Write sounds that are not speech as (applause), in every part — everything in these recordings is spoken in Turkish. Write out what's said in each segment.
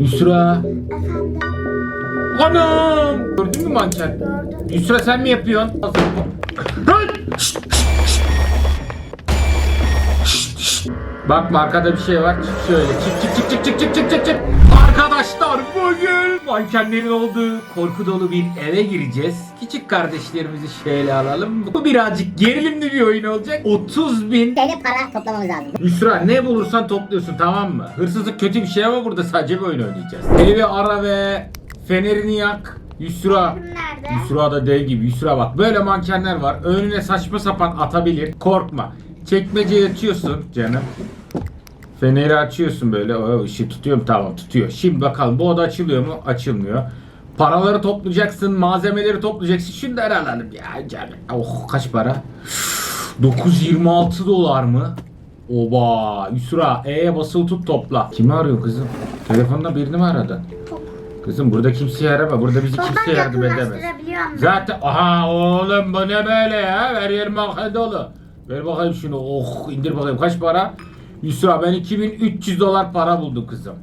Yusra. Efendim Anam. Gördün mü manken? gördüm. Yusra sen mi yapıyorsun? Lan! Şşt, şşt, Bakma arkada bir şey var. Çık şöyle. Çık çık çık çık çık çık çık çık. Arka. Arkadaşlar bugün mankenlerin olduğu korku dolu bir eve gireceğiz. Küçük kardeşlerimizi şöyle alalım. Bu birazcık gerilimli bir oyun olacak. 30 bin TL para toplamamız lazım. Yusra ne bulursan topluyorsun tamam mı? Hırsızlık kötü bir şey ama burada sadece bir oyun oynayacağız. Evi ara ve fenerini yak. Yusra. Nerede? Yusra da dev gibi. Yusra bak böyle mankenler var. Önüne saçma sapan atabilir. Korkma. Çekmeceyi açıyorsun canım. Feneri açıyorsun böyle. O ışığı tutuyorum tamam tutuyor. Şimdi bakalım bu oda açılıyor mu? Açılmıyor. Paraları toplayacaksın, malzemeleri toplayacaksın. Şunları alalım ya canım. Oh kaç para? 926 dolar mı? Oba! Yusra E'ye basılı tut topla. Kimi arıyor kızım? Telefonda birini mi aradın? Kızım burada kimseyi arama. Burada bizi kimse Babam yardım edemez. yakınlaştırabiliyor mu? Zaten aha oğlum bu ne böyle ya? Ver yerim bakayım dolu. Ver bakayım şunu. Oh indir bakayım kaç para? Yusra ben 2300 dolar para buldum kızım.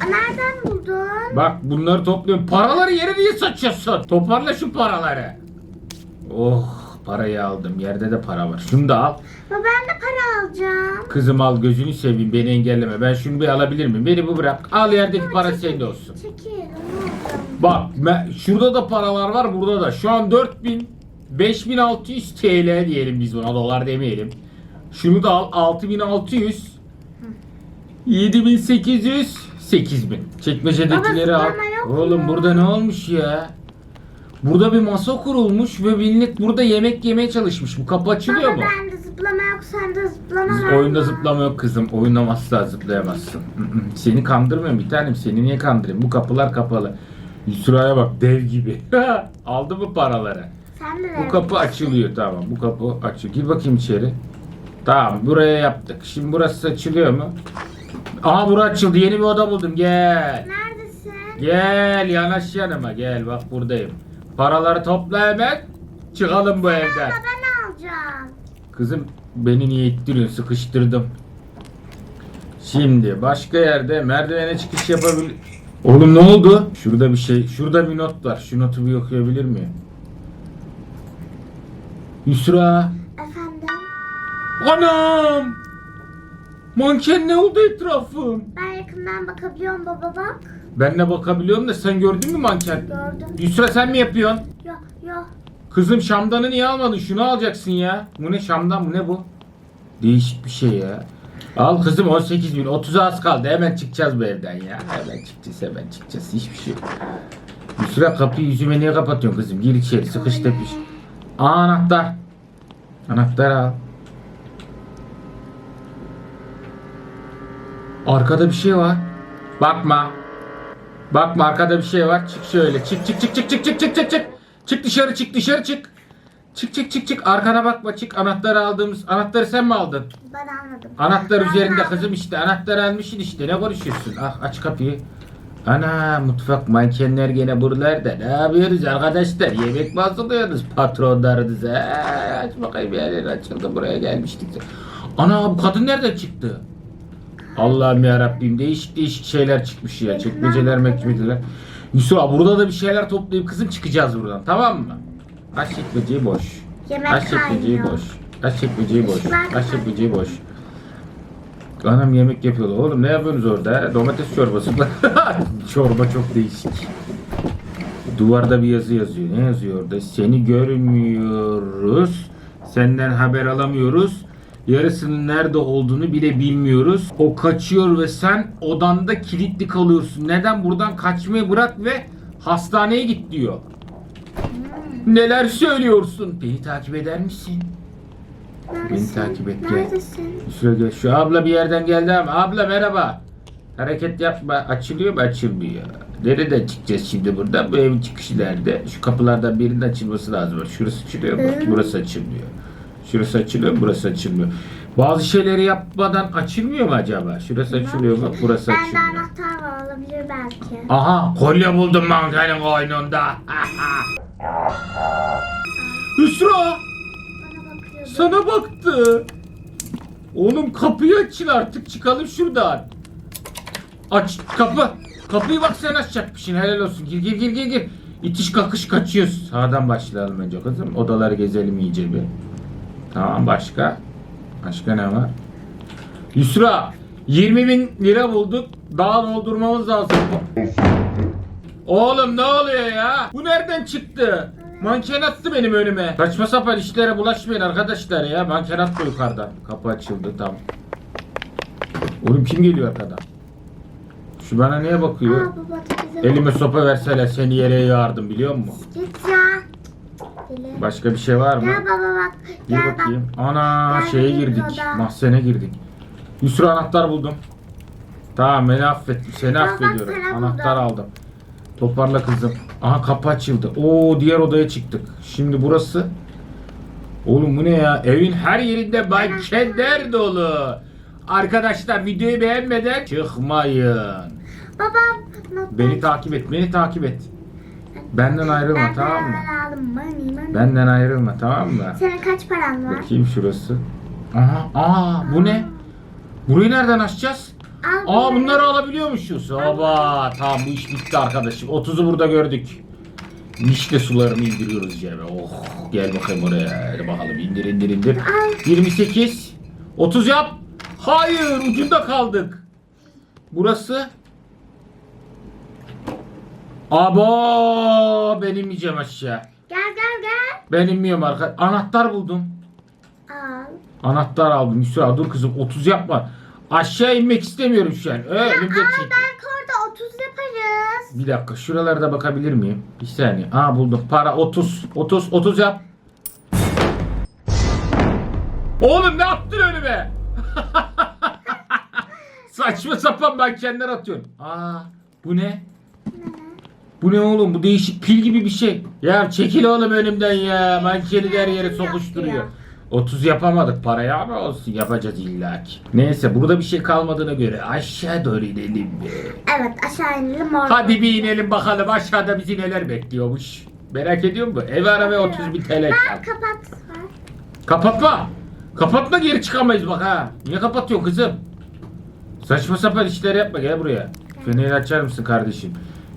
Nereden buldun? Bak bunları topluyorum. Paraları yere niye saçıyorsun? Toparla şu paraları. Oh parayı aldım. Yerde de para var. Şunu da al. Baba ben de para alacağım. Kızım al gözünü seveyim beni engelleme. Ben şunu bir alabilir miyim? Beni bu bırak. Al yerdeki para senin olsun. Çekil. Bak şurada da paralar var burada da. Şu an 4000 5600 TL diyelim biz buna dolar demeyelim. Şunu da al 6600 7800 8000. Çekmecedekileri Baba, al. zıplama yok Oğlum mu? burada ne olmuş ya? Burada bir masa kurulmuş ve millet burada yemek yemeye çalışmış. Bu kapı açılıyor Baba mu? bende zıplama yok sende zıplama var oyunda mı? zıplama yok kızım. Oyunda asla zıplayamazsın. (laughs) Seni kandırmıyorum bir tanem. Seni niye kandırayım? Bu kapılar kapalı. Yusra'ya bak dev gibi. (laughs) Aldı mı paraları? Sen de Bu kapı açılıyor tamam. Bu kapı açıyor. Gir bakayım içeri. Tamam buraya yaptık. Şimdi burası açılıyor mu? Aha bura açıldı. Yeni bir oda buldum. Gel. Neredesin? Gel yanaş yanıma gel. Bak buradayım. Paraları topla hemen. Çıkalım bu evden. Ben alacağım. Kızım beni niye ittiriyorsun? Sıkıştırdım. Şimdi başka yerde merdivene çıkış yapabil... Oğlum ne oldu? Şurada bir şey, şurada bir not var. Şu notu bir okuyabilir miyim? Yusra. Efendim? Anam! Manken ne oldu etrafım? Ben yakından bakabiliyorum baba bak. Ben de bakabiliyorum da sen gördün mü manken? Gördüm. Yusra sen mi yapıyorsun? Yok yok. Kızım şamdanı niye almadın? Şunu alacaksın ya. Bu ne şamdan mı ne bu? Değişik bir şey ya. Al kızım 18 bin. 30'a az kaldı. Hemen çıkacağız bu evden ya. Hemen çıkacağız hemen çıkacağız. Hiçbir şey yok. Yusra kapıyı yüzüme niye kapatıyorsun kızım? Gir içeri sıkış tepiş. Aa anahtar. Anahtar al. Arkada bir şey var. Bakma. Bakma arkada bir şey var. Çık şöyle. Çık çık çık çık çık çık çık çık çık. Çık dışarı çık dışarı çık. Çık çık çık çık. Arkana bakma çık. Anahtarı aldığımız. Anahtarı sen mi aldın? Ben almadım. Anahtar Ben üzerinde aldım. kızım işte. Anahtarı almışsın işte. Ne konuşuyorsun? Ah aç kapıyı. Ana mutfak mankenler gene buralarda. Ne yapıyoruz arkadaşlar? Yemek mi hazırlıyorsunuz patronlarınıza? Ha, Aç bakayım yerleri açıldı. Buraya gelmiştik. Ana bu kadın nereden çıktı? Allah'ım ya Rabbim değişik değişik şeyler çıkmış ya. Çekmeceler mekmeceler. Yusuf burada da bir şeyler toplayıp kızım çıkacağız buradan tamam mı? Aç çekmeceyi boş. Yemek Aç çekmeceyi kaynıyor. boş. Aç çekmeceyi boş. Aç çekmeceyi boş. Anam yemek yapıyorlar. Oğlum ne yapıyorsunuz orada? Domates çorbası. (laughs) Çorba çok değişik. Duvarda bir yazı yazıyor. Ne yazıyor orada? Seni görmüyoruz. Senden haber alamıyoruz. Yarısının nerede olduğunu bile bilmiyoruz. O kaçıyor ve sen odanda kilitli kalıyorsun. Neden? Buradan kaçmayı bırak ve hastaneye git diyor. Neler söylüyorsun? Beni takip eder misin? Neredesin? takip et, gel. Neredesin? Şöyle şu abla bir yerden geldi ama abla merhaba. Hareket yapma. Açılıyor mu? Açılmıyor. Nereden çıkacağız şimdi buradan? Bu evin çıkışı nerede? Şu kapılardan birinin açılması lazım. Şurası açılıyor mu? Hı. Burası açılmıyor. Şurası açılıyor mu? Burası açılmıyor. Bazı şeyleri yapmadan açılmıyor mu acaba? Şurası açılıyor mu? Burası Bende açılmıyor. anahtar var olabilir belki. Aha kolye buldum mankenin koynunda. (laughs) Hüsra Bana sana baktı. Oğlum kapıyı açın artık çıkalım şuradan. Aç kapı. Kapıyı bak sen açacakmışsın helal olsun. Gir gir gir gir gir. İtiş kakış kaçıyoruz. Sağdan başlayalım önce kızım. Odaları gezelim iyice bir. Tamam başka? Başka ne var? Yusra 20 bin lira bulduk. Daha doldurmamız lazım. Oğlum ne oluyor ya? Bu nereden çıktı? Manken attı benim önüme. Saçma sapan işlere bulaşmayın arkadaşlar ya. Manken attı yukarıdan. Kapı açıldı tamam. Oğlum kim geliyor arkadan? Şu bana niye bakıyor? Aa baba Elime sopa verseler seni yere yağardım biliyor musun? Git Deli. Başka bir şey var mı? Gel baba bak. Gir Gel bak. bakayım. Ana Gel şeye girdik. oda. Mahzene girdik. Yusra anahtar buldum. Tamam beni affet. Seni Baba, affediyorum. sana Anahtar buldum. aldım. Toparla kızım. Aha kapı açıldı. Oo diğer odaya çıktık. Şimdi burası. Oğlum bu ne ya? Evin her yerinde mankenler dolu. Arkadaşlar videoyu beğenmeden çıkmayın. Babam. Beni takip et. Beni takip et. Benden ayrılma tamam mı? Benden ayrılma tamam mı? Senin kaç paran var? Bakayım şurası. Aha, aa bu ne? Burayı nereden açacağız? Al Aa bunları. bunları alabiliyormuşuz. Aba tamam bu iş bitti arkadaşım. 30'u burada gördük. Nişte sularını indiriyoruz cebe. Oh gel bakayım oraya. Hadi bakalım indir indir indir. Al. 28. 30 yap. Hayır ucunda kaldık. Burası. Aba ben inmeyeceğim aşağı. Gel gel gel. Ben inmiyorum arka. Anahtar buldum. Al. Anahtar aldım. Yusra dur kızım 30 yapma. Aşağı inmek istemiyorum şu an. Önümde Aa çek. belki orada 30 yaparız. Bir dakika şuralarda bakabilir miyim? Bir saniye. Aa buldum. Para 30. 30 30 yap. Oğlum ne yaptın önüme? (laughs) Saçma sapan mankenler atıyorsun. Aa bu ne? Bu ne oğlum? Bu değişik pil gibi bir şey. Ya çekil oğlum önümden ya. Mankeni de her yere sokuşturuyor. 30 yapamadık paraya ama olsun yapacağız illaki. Neyse burada bir şey kalmadığına göre aşağı doğru inelim mi? Evet aşağı inelim orada. Hadi bir inelim bakalım aşağıda bizi neler bekliyormuş. Merak ediyor musun? Ev ara ve 30 bin TL Ben çal. kapat. Kapatma. Kapatma geri çıkamayız bak ha. Niye kapatıyorsun kızım? Saçma sapan işler yapma gel buraya. Feneri açar mısın kardeşim?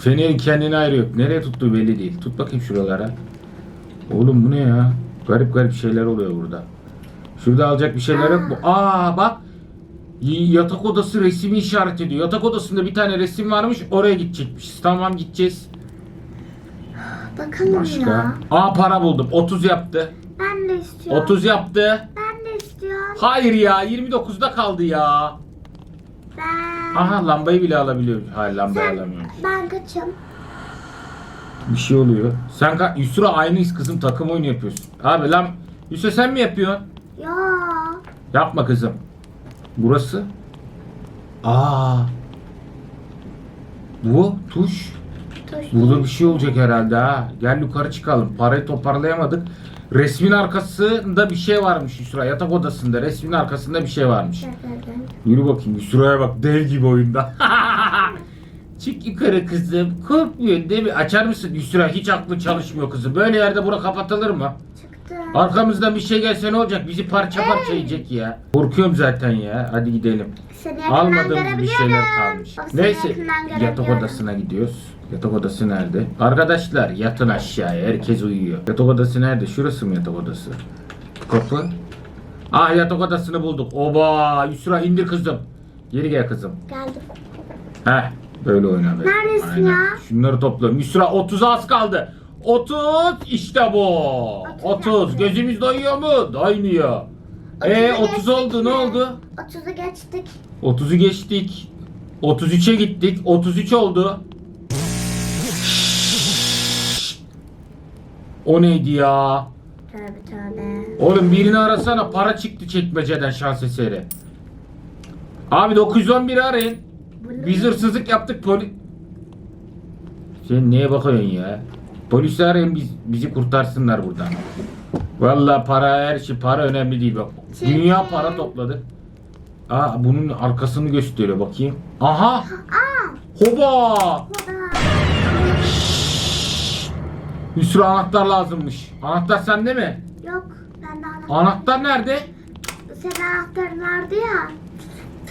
Fenerin kendine ayrı yok. Nereye tuttuğu belli değil. Tut bakayım şuralara. Oğlum bu ne ya? Garip garip şeyler oluyor burada. Şurada alacak bir şeyler yok mu? Aa bak. Yatak odası resmi işaret ediyor. Yatak odasında bir tane resim varmış. Oraya gidecekmişiz. Tamam gideceğiz. Bakalım Başka. ya. Aa para buldum. 30 yaptı. Ben de istiyorum. 30 yaptı. Ben de istiyorum. Hayır ya 29'da kaldı ya. Ben. Aha lambayı bile alabiliyor. Hayır lambayı Sen, alamıyorum. ben kaçım. Bir şey oluyor. Sen ka Yusra aynıyız kızım takım oyunu yapıyorsun. Abi lan Yusra sen mi yapıyorsun? Ya. Yapma kızım. Burası. Aa. Bu tuş. Tuş. Burada bir şey olacak herhalde ha. Gel yukarı çıkalım. Parayı toparlayamadık. Resmin arkasında bir şey varmış Yusra. Yatak odasında resmin arkasında bir şey varmış. Yürü bakayım Yusra'ya bak dev gibi oyunda. (laughs) Çık yukarı kızım. Korkmuyorsun değil mi? Açar mısın Yusra? Hiç aklı çalışmıyor kızım. Böyle yerde bura kapatılır mı? Çıktı. Arkamızdan bir şey gelse ne olacak? Bizi parça parça yiyecek ya. Korkuyorum zaten ya. Hadi gidelim. Seni yakından Almadığımız bir görebiliyorum. şeyler kalmış. Bak, seni Neyse yakından yatak görebiliyorum. odasına gidiyoruz. Yatak odası nerede? Arkadaşlar yatın aşağıya. Herkes uyuyor. Yatak odası nerede? Şurası mı yatak odası? Kapı. Ah yatak odasını bulduk. Oba Yusra indir kızım. Geri gel kızım. Geldim. Heh böyle oyna. Neredesin ya? Şunları topluyorum. Yusra 30'a az kaldı. 30 işte bu. 30 30. Gözümüz doyuyor mu? Doymuyor. E 30'u 30 oldu geçtik ne mi? oldu? 30'u geçtik. 30'u geçtik. 33'e gittik. 33 oldu. O neydi ya? Tövbe tövbe. Oğlum birini arasana. Para çıktı çekmeceden şans eseri. Abi 911 arayın. Bunu- Biz hırsızlık yaptık poli... Sen neye bakıyorsun ya? Polisi arayın biz, bizi kurtarsınlar buradan. Vallahi para her şey para önemli değil bak. Şey- Dünya para topladı. Aa bunun arkasını gösteriyor bakayım. Aha! Aa. Hoba! Baba. Bir sürü anahtar lazımmış. Anahtar sende mi? Yok. Ben de anahtar. Anahtar nerede? Senin anahtarın vardı ya.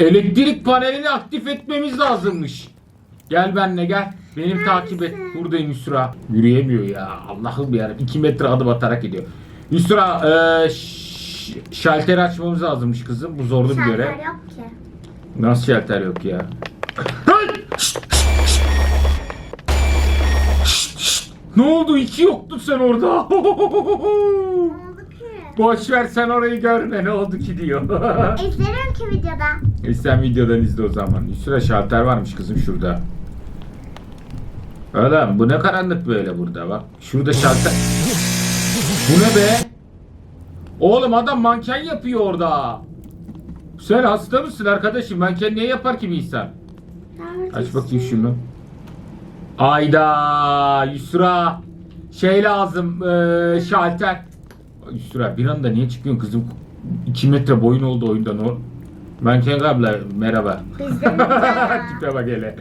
Elektrik panelini aktif etmemiz lazımmış. Gel benle gel. Benim takip et. Buradayım Yusra. Yürüyemiyor ya. Allah'ım ya. 2 metre adım atarak gidiyor. Yusra e, şalteri açmamız lazımmış kızım. Bu zorlu bir görev. Şalter yok ki. Nasıl şalter yok ya? Hey! Şşt. Ne oldu? İki yoktun sen orada. Ne oldu ki? Boş ver sen orayı görme ne oldu ki diyor. (laughs) İzlerim ki videoda. e sen videodan izle o zaman. Bir süre şalter varmış kızım şurada. Adam bu ne karanlık böyle burada bak. Şurada şalter. Bu ne be? Oğlum adam manken yapıyor orada. Sen hasta mısın arkadaşım? Manken niye yapar ki bir insan? Aç bakayım şunu. Ayda Yusra şey lazım eee şalter. Yusra bir anda niye çıkıyorsun kızım? 2 metre boyun oldu oyunda ne ol- Manken abla merhaba. (laughs) Tipe bak hele.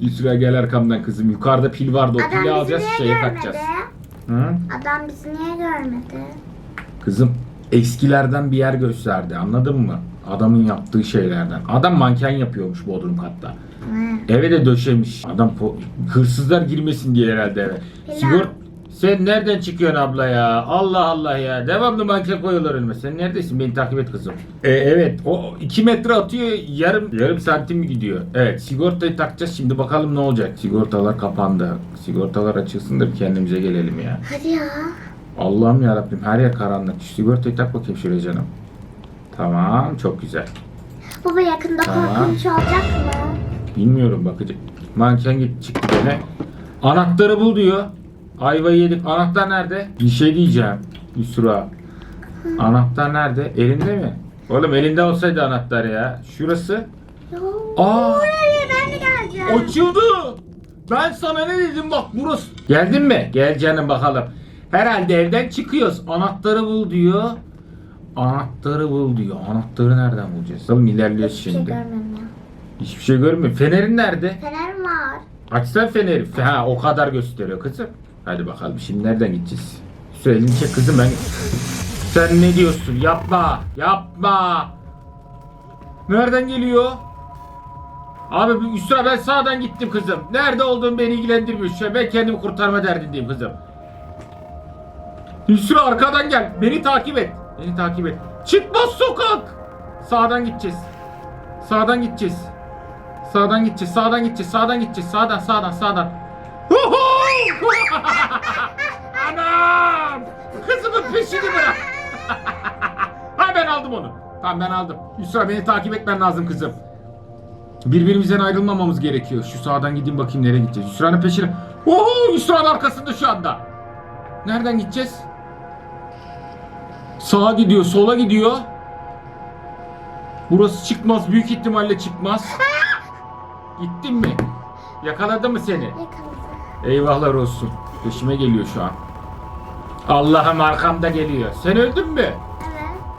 Yusra gel arkamdan kızım. Yukarıda pil vardı o Adam pili bizi alacağız niye şeye görmedi? takacağız. Hı? Adam bizi niye görmedi? Kızım eskilerden bir yer gösterdi anladın mı? Adamın yaptığı şeylerden. Adam manken yapıyormuş Bodrum katta. Eve de döşemiş. Adam po- hırsızlar girmesin diye herhalde eve. Sigor sen nereden çıkıyorsun abla ya? Allah Allah ya. Devamlı manken koyuyorlar önüme. Sen neredesin? Beni takip et kızım. E, evet. O 2 metre atıyor. Yarım yarım santim gidiyor? Evet. Sigortayı takacağız. Şimdi bakalım ne olacak. Sigortalar kapandı. Sigortalar açılsın da bir kendimize gelelim ya. Hadi ya. Allah'ım ya Rabbim her yer karanlık. Şu sigortayı tak bakayım şuraya canım. Tamam. Çok güzel. Baba yakında Tamam. korkunç olacak mı? Bilmiyorum bakacak. Manken git çıktı gene. Anahtarı bul diyor. Ayvayı yedik. Anahtar nerede? Bir şey diyeceğim. Yusra. Anahtar nerede? Elinde mi? Oğlum elinde olsaydı anahtar ya. Şurası. Yok. Aa! Oraya ben de geleceğim. Açıldı. Ben sana ne dedim bak burası. Geldin mi? Gel canım bakalım. Herhalde evden çıkıyoruz. Anahtarı bul diyor. Anahtarı bul diyor. Anahtarı nereden bulacağız? Oğlum ilerliyoruz Hiçbir şey şimdi. görmüyorum ya. Hiçbir şey görmüyor. Fenerin nerede? Fenerim var. Açsan feneri. Ha o kadar gösteriyor kızım. Hadi bakalım şimdi nereden gideceğiz? Şu elini çek kızım ben. (laughs) Sen ne diyorsun? Yapma. Yapma. Nereden geliyor? Abi bir- Üstüne ben sağdan gittim kızım. Nerede olduğum beni ilgilendirmiyor. Şu an ben kendimi kurtarma derdindeyim kızım. Üstüne arkadan gel. Beni takip et. Beni takip et. Çıkmaz sokak. Sağdan gideceğiz. Sağdan gideceğiz. Sağdan gideceğiz, sağdan gideceğiz, sağdan gideceğiz, sağdan, sağdan, sağdan. (laughs) Anam! Kızımın peşini bırak. (laughs) ha ben aldım onu. Tamam ben aldım. Yusra beni takip etmen lazım kızım. Birbirimizden ayrılmamamız gerekiyor. Şu sağdan gideyim bakayım nereye gideceğiz. Yusra'nın peşine. Oho! Yusra'nın arkasında şu anda. Nereden gideceğiz? Sağa gidiyor, sola gidiyor. Burası çıkmaz. Büyük ihtimalle çıkmaz. Gittin mi? Yakaladı mı seni? Yakaladı. Eyvahlar olsun. Peşime geliyor şu an. Allah'ım arkamda geliyor. Sen öldün mü? Evet.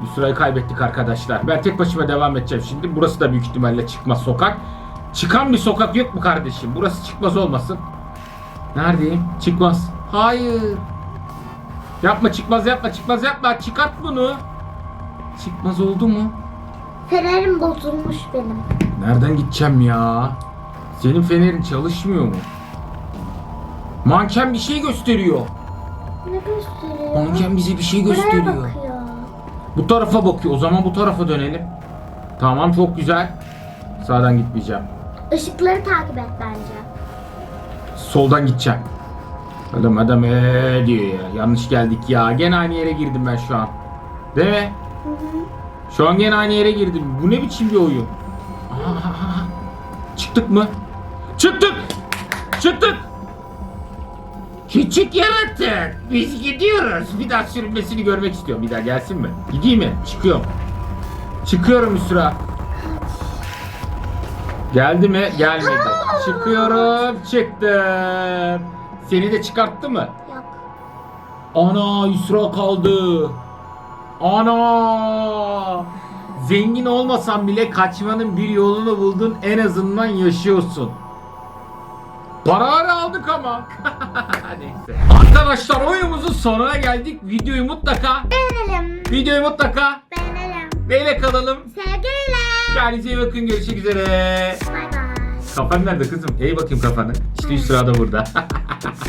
Yusra'yı kaybettik arkadaşlar. Ben tek başıma devam edeceğim şimdi. Burası da büyük ihtimalle çıkmaz sokak. Çıkan bir sokak yok mu kardeşim? Burası çıkmaz olmasın. Neredeyim? Çıkmaz. Hayır. Yapma çıkmaz yapma çıkmaz yapma. Çıkart bunu. Çıkmaz oldu mu? Fenerim bozulmuş benim. Nereden gideceğim ya? Senin fenerin çalışmıyor mu? Manken bir şey gösteriyor. Ne gösteriyor? Manken bize bir şey Buraya gösteriyor. bakıyor. Bu tarafa bakıyor. O zaman bu tarafa dönelim. Tamam çok güzel. Sağdan gitmeyeceğim. Işıkları takip et bence. Soldan gideceğim. Adam adam ee diyor ya. Yanlış geldik ya. Gene aynı yere girdim ben şu an. Değil mi? Hı hı. Şu an gene aynı yere girdim. Bu ne biçim bir oyun? Aa, çıktık mı? Çıktık! Çıktık! Küçük yaratık. Biz gidiyoruz. Bir daha sürünmesini görmek istiyorum. Bir daha gelsin mi? Gideyim mi? Çıkıyorum. Çıkıyorum Üsra. Geldi mi? Gelmedi. Çıkıyorum. Çıktım. Seni de çıkarttı mı? Yok. Ana Yusra kaldı. Ana! Zengin olmasan bile kaçmanın bir yolunu buldun. En azından yaşıyorsun. Paraları aldık ama. (laughs) Neyse. Arkadaşlar oyunumuzun sonuna geldik. Videoyu mutlaka Beğenelim. videoyu mutlaka Beğenelim. neyle kalalım? Sevgiyle. Kendinize iyi bakın. Görüşmek üzere. Bay. Kafan nerede kızım? Eğ bakayım kafanı. İşte Yusra da burada. (laughs)